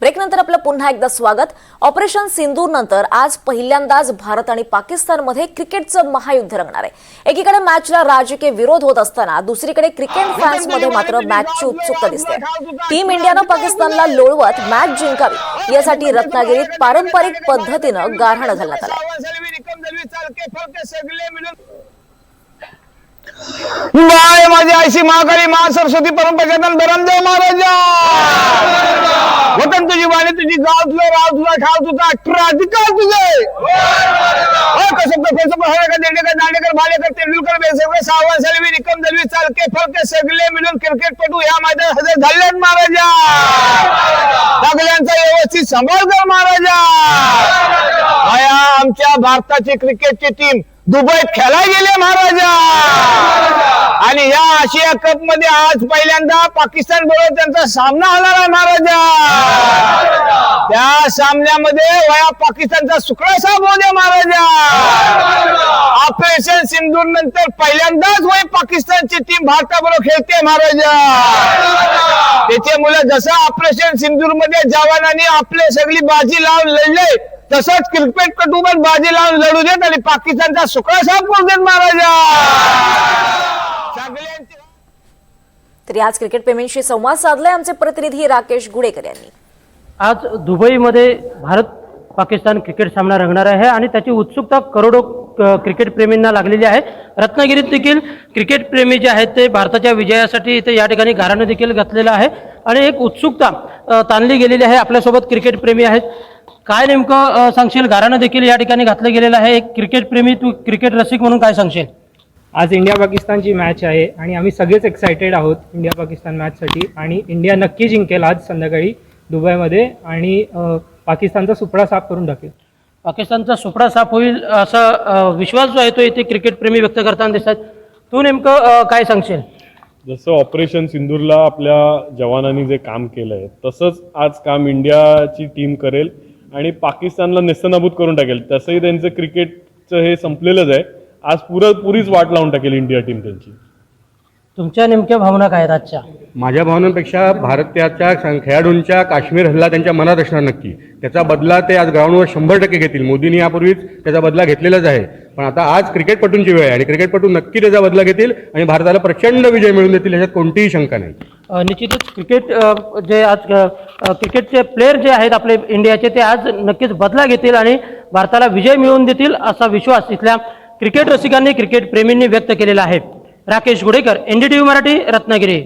Break नंतर आपलं पुन्हा एकदा स्वागत. ऑपरेशन सिंदूर नंतर आज पहिल्यांदाच भारत आणि पाकिस्तानमध्ये क्रिकेटचं महायुद्ध रंगणार आहे. एकीकडे मॅचला राजकीय विरोध होत असताना दुसरीकडे क्रिकेट फॅन्समध्ये मात्र मॅचची उत्सुकता दिसते. टीम इंडियानं पाकिस्तानला लोळवत मॅच जिंकावी. यासाठी रत्नागिरीत पारंपरिक पद्धतीनं गारहाणं घालण्यात आलंय. बाय माझी आयशी महाकाली महा सरस्वती परमप्रजातन धरमदेव महाराजा वतन तुझी वाणी तुझी गाव तुझं राव तुझा ठाव तुझा अठरा अधिकार तुझे. हो, दांडेकर, भालेकर, तेंडुलकर, वेसरकर, सावंत, सलवी, निकम, दलवी, चालके, फलके सगळे मिळून क्रिकेटपटू या मैदानात हजर झाले महाराजा. सगळ्यांचा व्यवस्थित सांभाळ कर महाराजा. आमच्या भारताची क्रिकेटची टीम दुबईत खेळायला गेले महाराजा. आणि या आशिया कपमध्ये आज पहिल्यांदा पाकिस्तान बरोबर त्यांचा सामना होणार आहे महाराजा. त्या सामन्यामध्ये वया पाकिस्तानचा सुकडा साहेब होते महाराजा. ऑपरेशन सिंधूर नंतर पहिल्यांदाच वय पाकिस्तानची टीम भारताबरोबर खेळते महाराजा. त्याच्यामुळे जसं ऑपरेशन सिंधूरमध्ये जवानांनी आपले सगळी बाजी लावून लढले तसंच क्रिकेट कटुबत बाजी लावून लढू देत आणि पाकिस्तानचा सुकडा साफ करू देत महाराजा. सगळ्यांचे तरी आज क्रिकेट प्रेमींशी संवाद साधलाय आमचे प्रतिनिधी राकेश गुडेकर यांनी. आज दुबईमध्ये भारत पाकिस्तान क्रिकेट सामना रंगणार आहे आणि त्याची उत्सुकता करोडो क्रिकेट प्रेमींना लागलेली आहे. रत्नागिरीत देखील क्रिकेट प्रेमी जे आहेत ते भारताच्या विजयासाठी इथे या ठिकाणी गाराणं देखील घातलेलं आहे. आणि एक उत्सुकता ताणली गेलेली आहे. आपल्यासोबत क्रिकेट प्रेमी आहेत काय नेमकं सांगशील? गाराणं देखील या ठिकाणी घातलं गेलेलं आहे. एक क्रिकेट प्रेमी तू क्रिकेट रसिक म्हणून काय सांगशील? आज इंडिया पाकिस्तानची मॅच आहे आणि आम्ही सगळेच एक्सायटेड आहोत इंडिया पाकिस्तान मॅचसाठी आणि इंडिया नक्की जिंकेल आज संध्याकाळी दुबईमध्ये. आणि पाकिस्तानचा सुपडा साफ करून टाकेल पाकिस्तानचा सुपडा साफ होईल असा विश्वास जो आहे तो इथे क्रिकेट प्रेमी व्यक्त करताना दिसतात. तू नेमकं काय सांगशील? जसं ऑपरेशन सिंदूरला आपल्या जवानांनी जे काम केलं आहे तसंच आज काम इंडियाची टीम करेल. आणि पाकिस्तानला नेस्तनाबूत करून टाकेल. तसंही त्यांचं क्रिकेटचं हे संपलेलंच आहे. आज पुरं पुरीच वाट लावून टाकेल इंडिया टीम त्यांची. तुमच्या नेमक्या भावना काय आहेत आजच्या? माझ्या भावनांपेक्षा भारताच्या खेळाडूंच्या काश्मीर हल्ला त्यांच्या मनात असणार नक्की. त्याचा बदला ते आज ग्राउंडवर शंभर टक्के घेतील. मोदींनी यापूर्वीच त्याचा बदला घेतलेलाच आहे. पण आता आज क्रिकेटपटूंची वेळ आहे आणि क्रिकेटपटू नक्की त्याचा बदला घेतील आणि भारताला प्रचंड विजय मिळवून देतील याच्यात कोणतीही शंका नाही. निश्चितच क्रिकेट जे आज क्रिकेटचे प्लेयर जे आहेत आपले इंडियाचे ते आज नक्कीच बदला घेतील आणि भारताला विजय मिळवून देतील असा विश्वास इथल्या क्रिकेट रसिकांनी क्रिकेट प्रेमींनी व्यक्त केलेला आहे. राकेश गुडेकर एनडीटीव्ही मराठी रत्नागिरी.